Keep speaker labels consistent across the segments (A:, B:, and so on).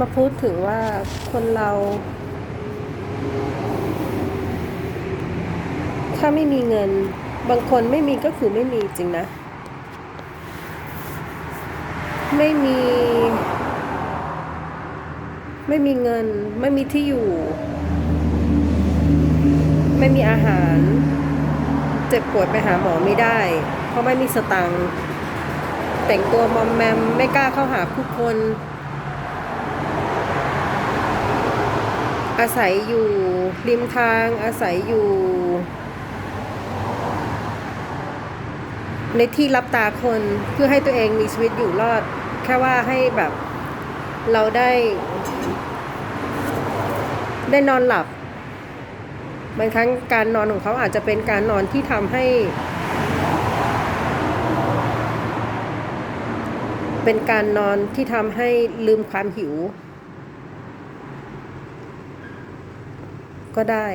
A: มาพูดถึงว่าคนเรา ถ้าไม่มีเงิน บางคนไม่มีก็คือไม่มีจริงนะ ไม่มี ไม่มีเงิน ไม่มีที่อยู่ ไม่มีอาหาร เจ็บป่วยไปหาหมอไม่ได้ เพราะไม่มีสตังค์แต่งตัวมอมแมมไม่กล้าเข้าหาผู้คน อาศัยอยู่ริมทางอาศัยอยู่ ในที่รับตาคนเพื่อให้ตัวเองมีชีวิตอยู่รอด แค่ว่าให้แบบเราได้ ได้นอนหลับบางครั้งการนอนของเขาอาจจะเป็นการนอนที่ทำให้ เป็นการนอนที่ทำให้ลืมความหิว ก็ได้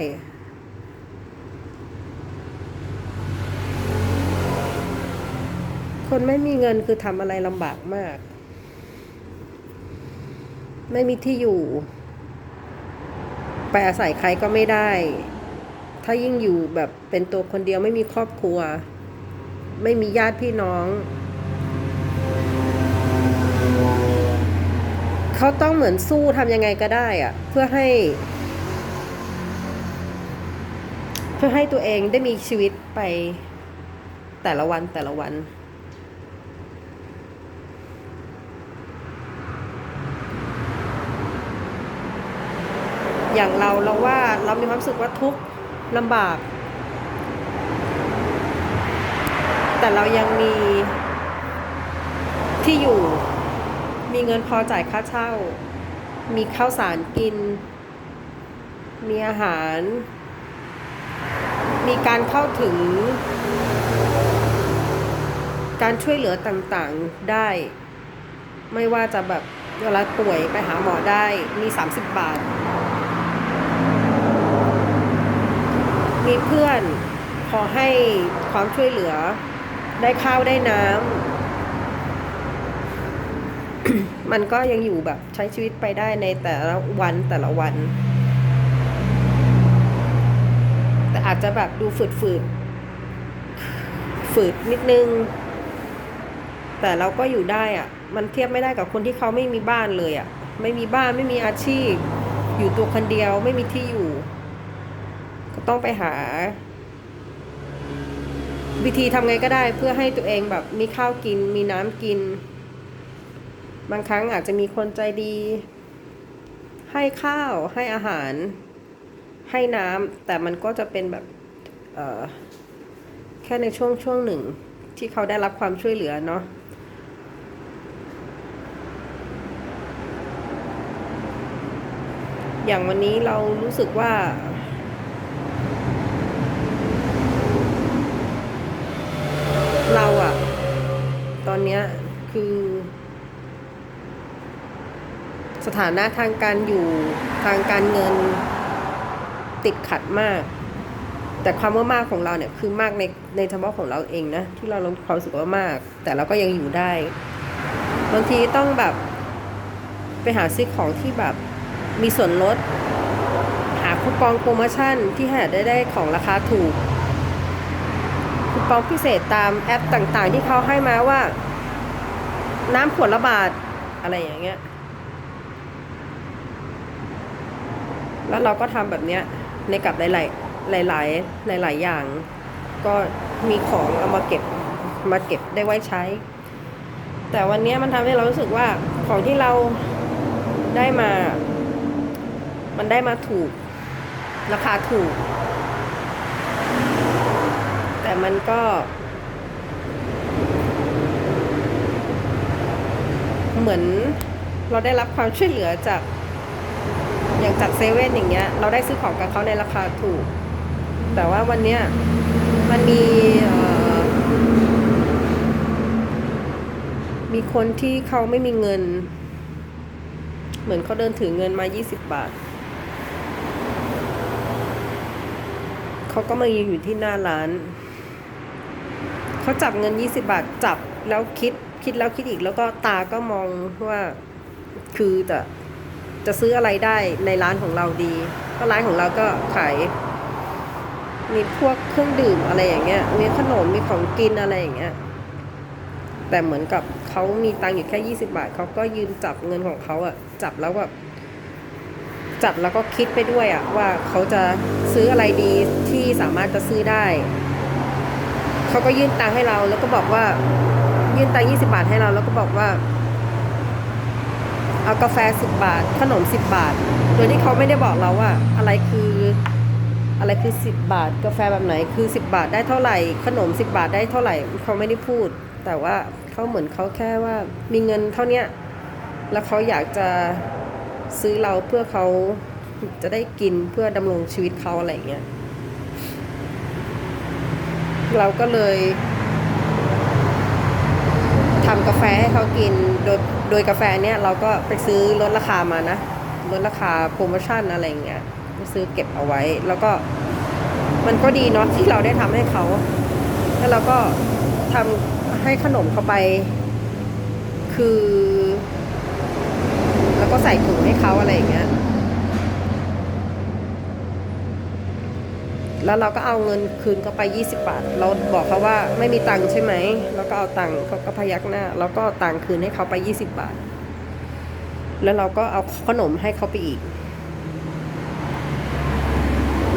A: คนไม่มีเงินคือทำอะไรลำบากมาก ไม่มีที่อยู่ ไปอาศัยใครก็ไม่ได้ ถ้ายิ่งอยู่แบบเป็นตัวคนเดียวไม่มีครอบครัว ไม่มีญาติพี่น้องเขาต้องเหมือนสู้ทำยังไงก็ได้อะเพื่อให้ พื่อให้ตัวเองได้มีชีวิตไปแต่ละวันแต่ละวัน อย่างเราเราว่าเรามีความรู้สึกว่าทุกข์ลำบาก แต่เรายังมีที่อยู่มีเงินพอจ่ายค่าเช่า มีข้าวสารกิน มีอาหาร มีการเข้าถึง การช่วยเหลือต่างๆได้ ไม่ว่าจะแบบเวลาป่วยไปหาหมอได้มี 30 บาท มีเพื่อนพอให้ความช่วยเหลือได้ข้าวได้น้ำ มันก็ยังอยู่แบบใช้ชีวิตไปได้ในแต่ละวันแต่ละวัน แต่ อาจจะแบบดูฝืดฝืดๆฝืดนิดนึง แต่เราก็อยู่ได้อะมันเทียบไม่ได้กับคนที่เขาไม่มีบ้านเลยอะไม่มีบ้านไม่มีอาชีพ อยู่ตัวคนเดียวไม่มีที่อยู่ ก็ต้องไปหา วิธีทำไงก็ได้เพื่อให้ตัวเองแบบมีข้าวกิน มีน้ำกิน บางครั้งอาจจะมีคนใจดี ให้ข้าวให้อาหาร ให้น้ำแต่มันก็จะเป็นแบบแค่ในช่วงช่วงหนึ่งที่เขาได้รับความช่วยเหลือเนาะอย่างวันนี้เรารู้สึกว่า เราอะตอนเนี้ยคือ สถานะทางการอยู่ทางการเงิน ติดขัดมาก แต่ความว่ามากของเราเนี่ยคือมากในในเฉพาะของเราเองนะที่เราลงความรู้สึกว่ามาก แต่เราก็ยังอยู่ได้ บางทีต้องแบบไปหาซื้อของที่แบบมีส่วนลด หาคูปองโปรโมชั่นที่หาได้ได้ของราคาถูกคูปองพิเศษตามแอปต่างๆ ที่เขาให้มาว่า น้ำขวดละบาทอะไรอย่างเงี้ย แล้วเราก็ทำแบบเนี้ย ในกับหลาย ๆ หลาย ๆ หลาย ๆ อย่าง ก็มีของเอามาเก็บมาเก็บได้ไว้ใช้ แต่วันนี้มันทำให้เรารู้สึกว่าของที่เราได้มา มันได้มาถูก ราคาถูก แต่มันก็เหมือนเราได้รับความช่วยเหลือจาก อย่างจากเซเว่นอย่างเงี้ย เราได้ซื้อของกับเขาในราคาถูก แต่ว่าวันเนี้ยมันมีมีคนที่เขาไม่มีเงิน เหมือนเขาเดินถือเงินมา 20 บาท เขาก็มายืนอยู่ที่หน้าร้าน เขาจับเงิน 20 บาทจับแล้วคิดคิดแล้วคิดอีกแล้วก็ตาก็มองว่าคือจะ จะซื้ออะไรได้ในร้านของเราดีเพราะร้านของเราก็ขายมีพวกเครื่องดื่มอะไรอย่างเงี้ย มีขนม มีของกินอะไรอย่างเงี้ย แต่เหมือนกับเขามีตังค์อยู่แค่ยี่สิบาท เขาก็ยืนจับเงินของเขาอะจับแล้วแบบจับแล้วก็คิดไปด้วยอะว่าเขาจะซื้ออะไรดีที่สามารถจะซื้อได้ เขาก็ยื่นตังค์ให้เราแล้วก็บอกว่า ยื่นตังค์ยี่สิบาทให้เราแล้วก็บอกว่า เอากาแฟสิบบาท ขนมสิบบาท โดยที่เขาไม่ได้บอกเราว่า อะไรคืออะไรคือสิบบาท กาแฟแบบไหนคือสิบบาทได้เท่าไหร่ ขนมสิบบาทได้เท่าไหร่เขาไม่ได้พูด แต่ว่าเขาเหมือนเขาแค่ว่ามีเงินเท่าเนี้ยแล้วเขาอยากจะซื้อเราเพื่อเขาจะได้กินเพื่อดำรงชีวิตเขาอะไรเงี้ยเราก็เลย ทำกาแฟให้เขากิน โดยโดยกาแฟเนี้ยเราก็ไปซื้อลดราคามานะลดราคาโปรโมชั่นอะไรอย่างเงี้ยซื้อเก็บเอาไว้ แล้วก็มันก็ดีเนาะที่เราได้ทำให้เขา แล้วเราก็ทำให้ขนมเข้าไป คือ แล้วก็ใส่ถุงให้เขาอะไรอย่างเงี้ย แล้วเราก็เอาเงินคืนเขาไป 20 บาท เราบอกเขาว่าไม่มีตังค์ใช่ไหม แล้วก็เอาตังค์เขาก็พยักหน้า แล้วก็ตังค์คืนให้เขาไป 20 บาท แล้วเราก็เอาขนมให้เขาไปอีก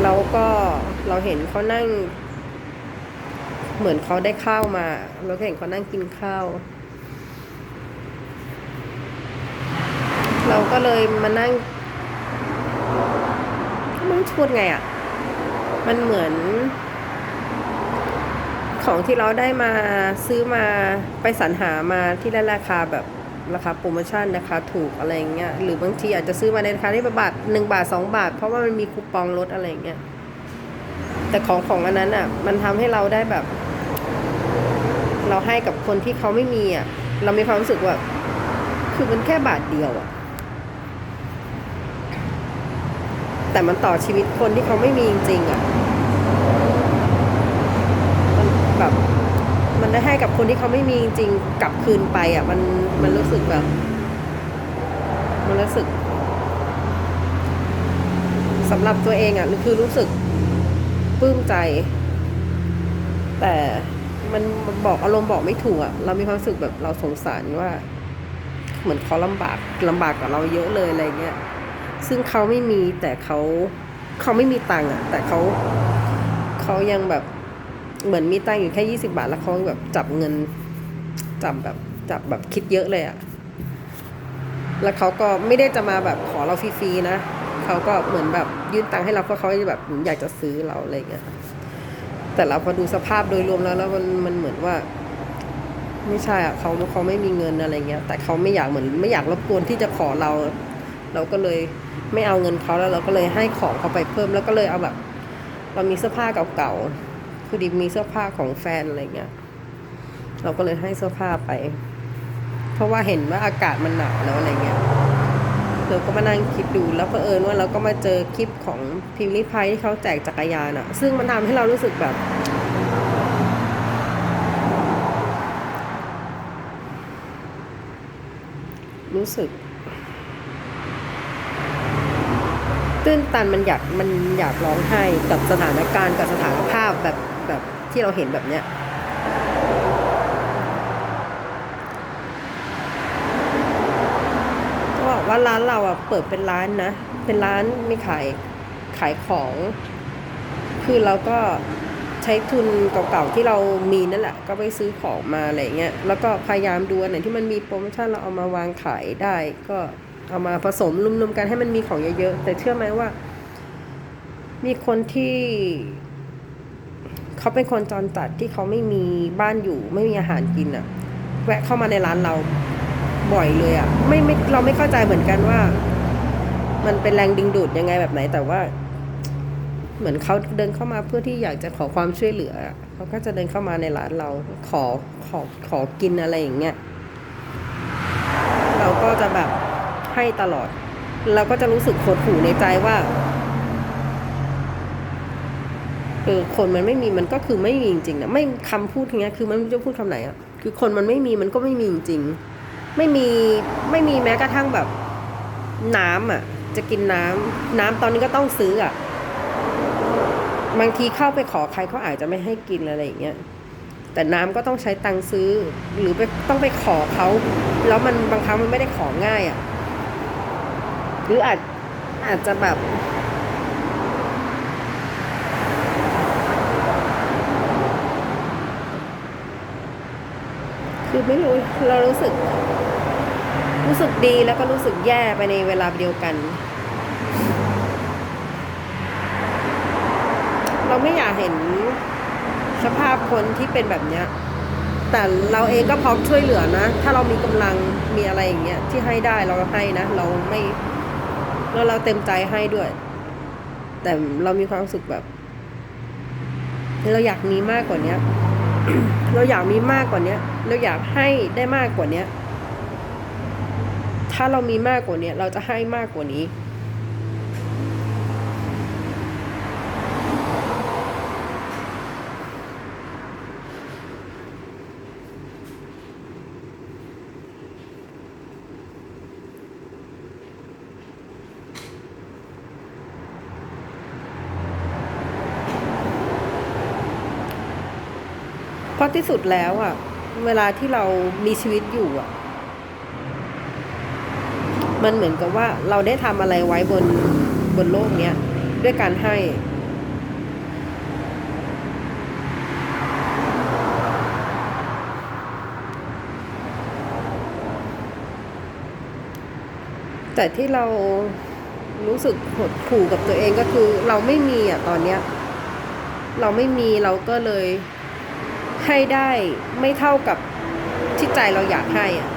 A: แล้วก็เราเห็นเขานั่ง เหมือนเขาได้ข้าวมา เราก็เห็นเขานั่งกินข้าว เราก็เลยมานั่งม่รู้จะพูดไงอะ่ะ มันเหมือน ของที่เราได้มาซื้อมาไปสรรหามาที่ได้ราคาแบบราคาโปรโมชั่นราคาถูกอะไรเงี้ยหรือบางทีอาจจะซื้อมาในราคาที่บาทหนึ่งบาทสองบาท เพราะว่ามันมีคูปองลดอะไรเงี้ยแต่ของของอันนั้นอะ มันทำให้เราได้แบบ เราให้กับคนที่เขาไม่มีอะ เรามีความรู้สึกว่า คือมันแค่บาทเดียวอะ แต่มันต่อชีวิตคนที่เขาไม่มีจริงๆอะมันแบบมันได้ให้กับคนที่เขาไม่มีจริงๆกลับคืนไปอะ มันมันรู้สึกแบบ มันรู้สึกสำหรับตัวเองอะคือรู้สึกปลื้มใจ แต่มันบอกอารมณ์บอกไม่ถูกอะ เรามีความรู้สึกแบบเราสงสารว่า เหมือนเขาลำบากลำบากกว่าเราเยอะเลยอะไรเงี้ย ซึ่งเขาไม่มีแต่เขาเขาไม่มีตังค์อะ แต่เขาเขายังแบบเหมือนมีตังค์อยู่แค่ยี่สิบาท แล้วเขาแบบจับเงินจับแบบจับแบบคิดเยอะเลยอะ แล้วเขาก็ไม่ได้จะมาแบบขอเราฟรีๆนะเขาก็เหมือนแบบยื่นตังค์ให้เราเพราะเขาแบบอยากจะซื้อเราอะไรเงี้ยแต่เราพอดูสภาพโดยรวมแล้วแล้วมันมันเหมือนว่า ไม่ใช่อะเขาเขาไม่มีเงินอะไรเงี้ยแต่เขาไม่อยากเหมือนไม่อยากรบกวนที่จะขอเรา เราก็เลยไม่เอาเงินเขาแล้วเราก็เลยให้ของเขาไปเพิ่มแล้วก็เลยเอาแบบ เรามีเสื้อผ้าเก่าๆคือดีมีเสื้อผ้าของแฟนอะไรเงี้ยเราก็เลยให้เสื้อผ้าไป เพราะว่าเห็นว่าอากาศมันหนาวแล้วอะไรเงี้ยเราก็มานั่งคิดดูแล้วเผอิญว่าเราก็มาเจอคลิปของพิมพ์ลิพายที่เขาแจกจักรยานอะซึ่งมันทำให้เรารู้สึกแบบรู้สึก ตื้นตันมันอยากมันอยากร้องไห้กับสถานการณ์กับสถานภาพแบบแบบที่เราเห็นแบบเนี้ยก็บอกว่าร้านเราอะเปิดเป็นร้านนะ เป็นร้านไมีขายขายของ คือเราก็ใช้ทุนเก่าๆที่เรามีนั่นแหละ ก็ไปซื้อของมาอะไรเงี้ยแล้วก็พยายามดูอันไหนที่มันมีโปรโมชั่นเราเอามาวางขายได้ก็ เอามาผสมรวมๆกันให้มันมีของเยอะๆแต่เชื่อไหมว่า มีคนที่เขาเป็นคนจรจัดที่เขาไม่มีบ้านอยู่ ไม่มีอาหารกินอะ่ะ แวะเข้ามาในร้านเราบ่อยเลยอะ่ะไม่ไม่เราไม่เข้าใจเหมือนกันว่า มันเป็นแรงดึงดูดยังไงแบบไหน แต่ว่า เหมือนเขาเดินเข้ามาเพื่อที่อยากจะขอความช่วยเหลือเขาก็จะเดินเข้ามาในร้านเรา ขอขอขอกินอะไรอย่างเงี้ยเราก็จะแบบ ให้ตลอด เราก็จะรู้สึกโหดหู่ในใจว่าเออคนมันไม่มีมันก็คือไม่มีจริงๆนะไม่คำพูดอย่างเงี้ยคือมันไม่รู้จะพูดคำไหนอะคือคนมันไม่มีมันก็ไม่มีจริงๆไม่มีไม่มีแม้กระทั่งแบบน้ำอะ จะกินน้ำน้ำตอนนี้ก็ต้องซื้ออะบางทีเข้าไปขอใครเขาอาจจะไม่ให้กินอะไรอย่างเงี้ยแต่น้ำก็ต้องใช้ตังค์ซื้อ หรือไปต้องไปขอเขาแล้วมันบางครั้งมันไม่ได้ของง่ายอะ หรืออาจอาจจะแบบคือไม่รู้เรารู้สึก รู้สึกดีแล้วก็รู้สึกแย่ไปในเวลาเดียวกัน เราไม่อยากเห็นสภาพคนที่เป็นแบบเนี้ยแต่เราเองก็พร้อมช่วยเหลือนะ ถ้าเรามีกำลังมีอะไรอย่างเงี้ยที่ให้ได้เราก็ให้นะ เราไม่ แล้วเราเต็มใจให้ด้วย แต่เรามีความสุขแบบ เราอยากมีมากกว่าเนี้ย เราอยากมีมากกว่าเนี้ย เราอยากให้ได้มากกว่าเนี้ย ถ้าเรามีมากกว่าเนี้ย เราจะให้มากกว่านี้ เพราะที่สุดแล้วอะ เวลาที่เรามีชีวิตอยู่อะ มันเหมือนกับว่าเราได้ทำอะไรไว้บนบนโลกเนี้ย ด้วยการให้ แต่ที่เรารู้สึกหดขู่กับตัวเองก็คือ เราไม่มีอะตอนเนี้ย เราไม่มีเราก็เลย ให้ได้ไม่เท่ากับที่ใจเราอยากให้อะ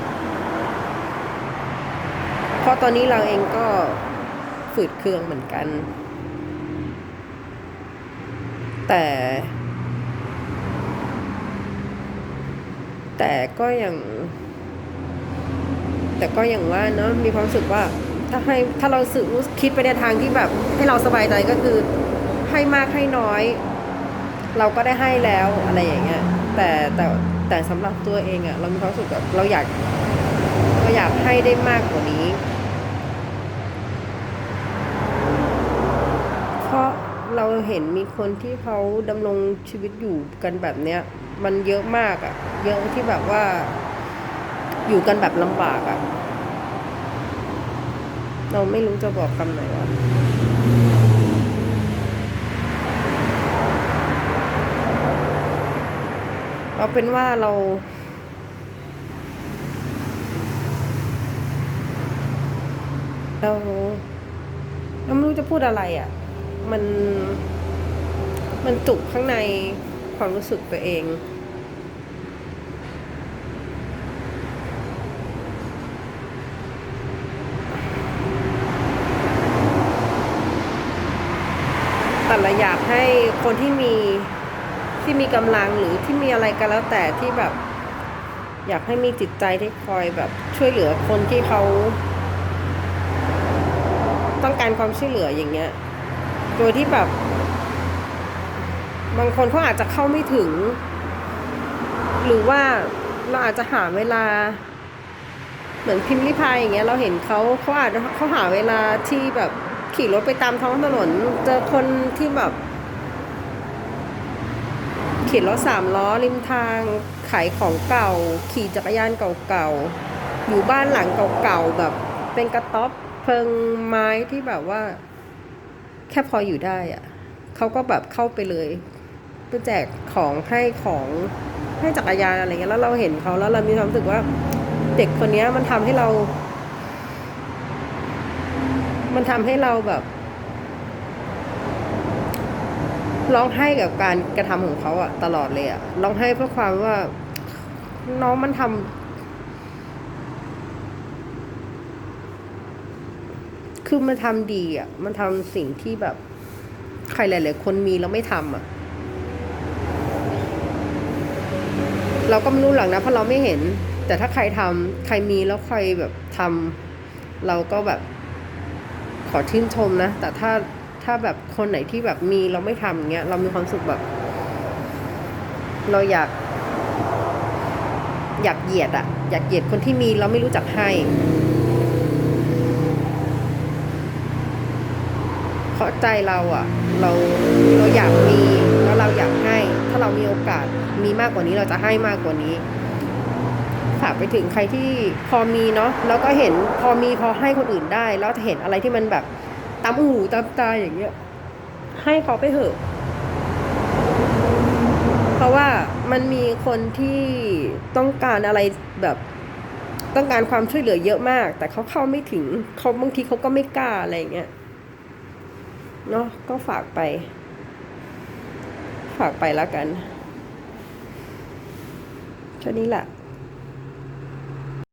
A: เพราะตอนนี้เราเองก็ฝืดเคืองเหมือนกัน แต่ แต่ก็ยัง แต่ก็อย่างว่าเนาะมีความรู้สึกว่าถ้าให้ถ้าเราสึกคิดไปในทางที่แบบ ให้เราสบายใจก็คือให้มากให้น้อย เราก็ได้ให้แล้วอะไรอย่างเงี้ย แต่แต่แต่สำหรับตัวเองอะเรามีความสึกแบบเราอยากเราอยากให้ได้มากกว่านี้ เพราะเราเห็นมีคนที่เขาดำรงชีวิตอยู่กันแบบเนี้ย มันเยอะมากอะเยอะที่แบบว่า อยู่กันแบบลำบากอะเราไม่รู้จะบอกคำไหนวะ เอาเป็นว่าเรา เราเราไม่รู้จะพูดอะไรอะ่ะ มัน มันจุกข้างในความรู้สึกตัวเองแต่เราอยากให้คนที่มี ที่มีกำลังหรือที่มีอะไรก็แล้วแต่ที่แบบ อยากให้มีจิตใจที่คอยแบบช่วยเหลือคนที่เขา ต้องการความช่วยเหลืออย่างเงี้ย โดยที่แบบ บางคนเขาอาจจะเข้าไม่ถึง หรือว่าเราอาจจะหาเวลา เหมือนพิมพ์ริพายอย่างเงี้ย เราเห็นเขาเขาอาจจะเขาหาเวลาที่แบบขี่รถไปตามท้องถนน เจอคนที่แบบ ขี่รถสามล้อริมทางขายของเก่า ขี่จักรยานเก่าๆอยู่บ้านหลังเก่าๆแบบ เป็นกระต๊อบเพิงไม้ที่แบบว่า แค่พออยู่ได้อะเขาก็แบบเข้าไปเลยไปแจกของให้ของให้จักรยานอะไรเงี้ยแล้วเราเห็นเขาแล้วเรามีความรู้สึกว่าเด็กคนนี้มันทำให้เรา มันทำให้เราแบบ ร้องไห้กับการกระทำของเขาอะตลอดเลยอะร้องไห้เพราะความว่าน้องมันทำคือมันทำดีอะมันทำสิ่งที่แบบ ใครหลาย ๆ คนมีแล้วไม่ทำอะเราก็ไม่รู้หรอกนะเพราะเราไม่เห็น แต่ถ้าใครทำใครมีแล้วใครแบบทำเราก็แบบขอชื่นชมนะ แต่ถ้า ถ้าแบบคนไหนที่แบบมีเราไม่ทำอย่างเงี้ยเรามีความสุขแบบ เราอยากอยากเหยียดอะอยากเหยียดคนที่มีเราไม่รู้จักให้เพราะใจเราอะเราเราอยากมีแล้วเราอยากให้ ถ้าเรามีโอกาสมีมากกว่านี้เราจะให้มากกว่านี้ฝากไปถึงใครที่พอมีเนาะแล้วก็เห็นพอมีพอให้คนอื่นได้ แล้วจะเห็นอะไรที่มันแบบามหูตามตาอย่างเงี้ย ให้เขาไปเถอะ เพราะว่ามันมีคนที่ต้องการอะไรแบบต้องการความช่วยเหลือเยอะมาก แต่เขาเข้าไม่ถึงเขาบางทีเขาก็ไม่กล้าอะไรเงี้ยเนาะก็ฝากไป ฝากไปแล้วกันแค่นี้แหละ